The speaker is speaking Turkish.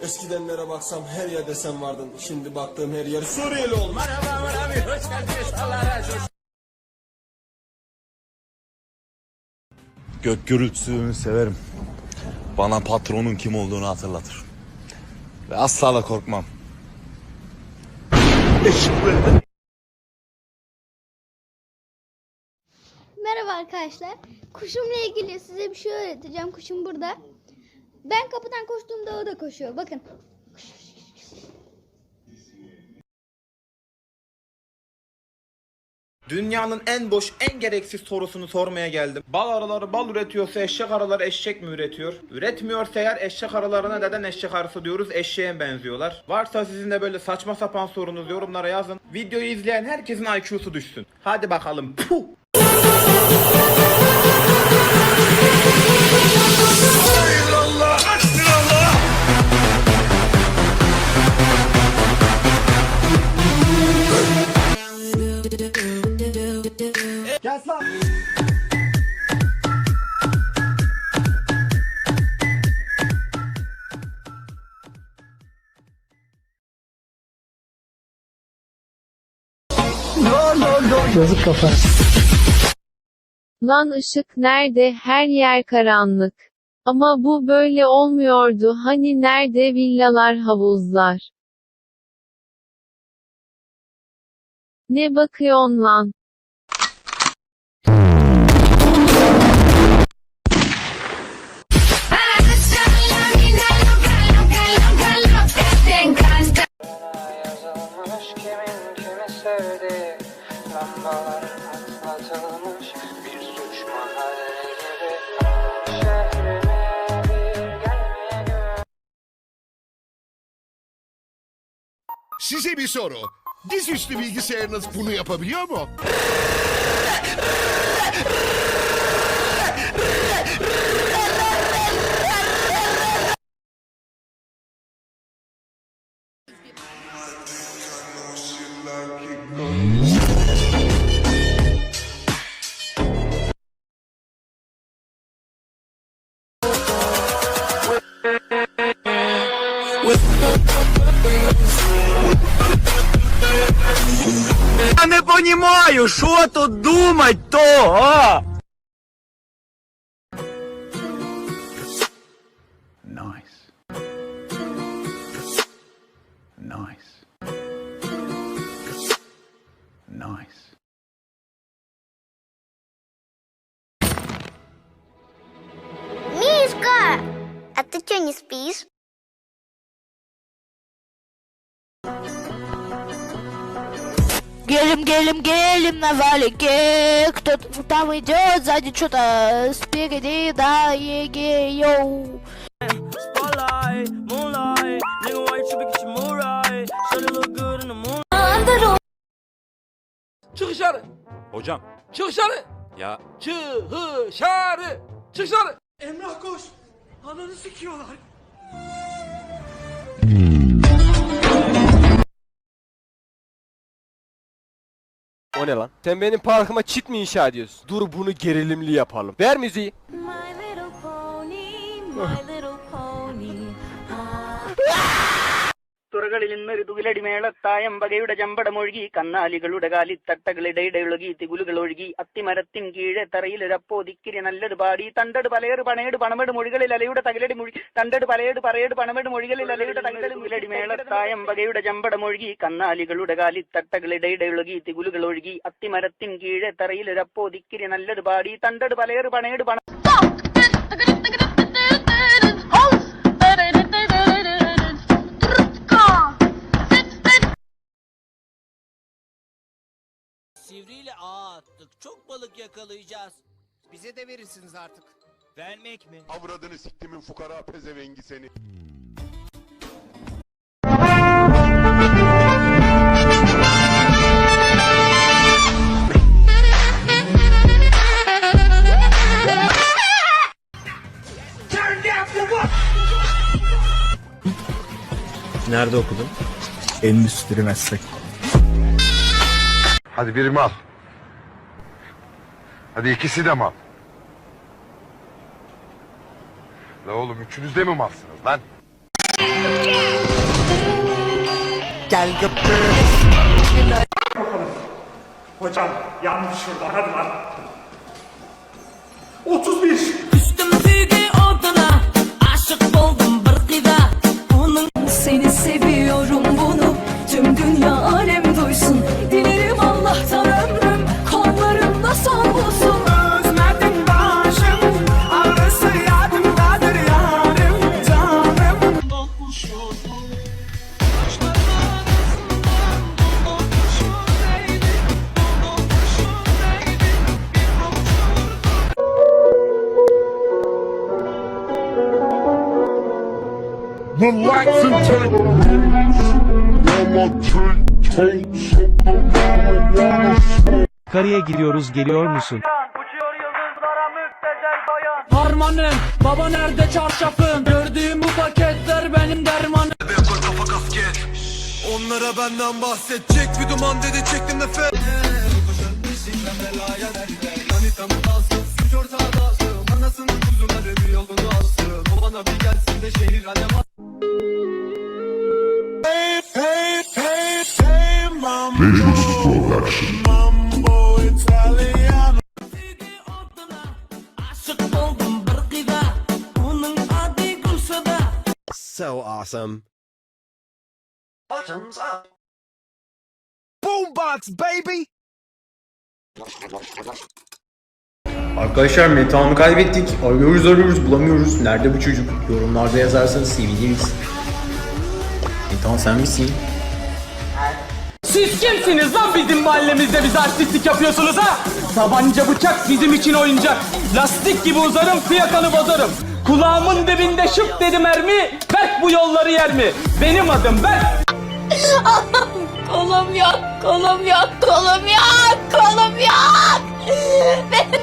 Eskidenlere baksam her yerde sen vardın. Şimdi baktığım her yer Suriyeli olmuş. Gök gürültüsünü severim. Bana patronun kim olduğunu hatırlatır. Ve asla da korkmam. Merhaba arkadaşlar. Kuşumla ilgili size bir şey öğreteceğim. Kuşum burada. Ben kapıdan koştuğumda o da koşuyor. Bakın. Dünyanın en boş, en gereksiz sorusunu sormaya geldim. Bal arıları bal üretiyorsa eşek arıları eşek mi üretiyor? Üretmiyorsa eğer eşek arılarına neden eşek arısı diyoruz? Eşeğe benziyorlar. Varsa sizin de böyle saçma sapan sorunuz yorumlara yazın. Videoyu izleyen herkesin IQ'su düşsün. Hadi bakalım. Puh. Lan ışık nerede? Her yer karanlık. Ama bu böyle olmuyordu. Hani nerede villalar, havuzlar? Ne bakıyorsun lan? Sevdi Lambalar patlatılmış Bir suç gör Size bir soru. Dizüstü bilgisayarınız bunu yapabiliyor mu? Я не понимаю, що тут думать то, а? Nice. Nice. Nice. Мишка! А ты что, не спишь? Гелем, гелем, гелем на валике Кто-то там идет, сзади что-то спереди, да, еге, йоу Hocam. Çık dışarı. Ya. Çık dışarı. Çık dışarı. Emrah koş. Ananı sikiyorlar. O ne lan? Sen benim parkıma çit mi inşa ediyorsun? Dur bunu gerilimli yapalım. Ver müziği. My little pony, my little pony. നിന്നൊരു തുകിലടി മേളത്തായം എമ്പകയുടെ ചമ്പടമൊഴുകി കന്നാലികളുടെ കാലിത്തട്ടകളിടയുടെ ഒഴുകി തികുലുകൾ ഒഴുകി അത്തിമരത്തിൻ കീഴെ തറയിലൊരപ്പോ ദിക്കിരി നല്ലൊരു പാടി തണ്ടട് പലയേട് പണയേട് പണമെട് മൊഴികളിൽ അലയുടെ തകിലടി മൊഴി തണ്ടട് പലയേട് പറയേട് പണമെട് മൊഴികളിൽ അലയുടെ തകിലടി മുലടി മേളത്തായം വകയുടെ ചമ്പടമൊഴുകി കന്നാലികളുടെ കാലിത്തട്ടകളിടയുടെ ഒഴുകി തികുലുകൾ ഒഴുകി അത്തിമരത്തിൻ കീഴെ തറയിലൊരപ്പോ ദിക്കിരി നല്ലൊരു പാടി തണ്ടട് പലയേട് പണയേട് പണ Sivriyle ağ attık. Çok balık yakalayacağız. Bize de verirsiniz artık. Vermek mi? Avradını siktimin fukara pezevengi seni. nerede okudun? Endüstri meslek. Hadi biri mal. Hadi ikisi de mal. La oğlum üçünüz de mi malsınız lan? Hocam yanlış şurada hadi lan. 31. Üstümdeki odana aşık oldum Relax and take. Karıya giriyoruz geliyor musun? Harmanım baba nerede çarşafın? Gördüğüm bu paketler benim dermanım. Onlara benden bahsedecek bir duman dedi çektim nefes. Dangerous production. aşık oldum bir kıza. Onun adı Gülşah'da. So awesome. Arkadaşlar Metehan'ı kaybettik. Arıyoruz arıyoruz bulamıyoruz. Nerede bu çocuk? Yorumlarda yazarsanız seviniriz. Metehan sen misin? Siz kimsiniz lan bizim mahallemizde bize artistlik yapıyorsunuz ha? Tabanca bıçak bizim için oyuncak. Lastik gibi uzarım fiyakanı bozarım. Kulağımın dibinde şıp dedi mermi. Berk bu yolları yer mi? Benim adım Berk. Kolum yok, kolum yok, kolum yok, kolum yok. Benim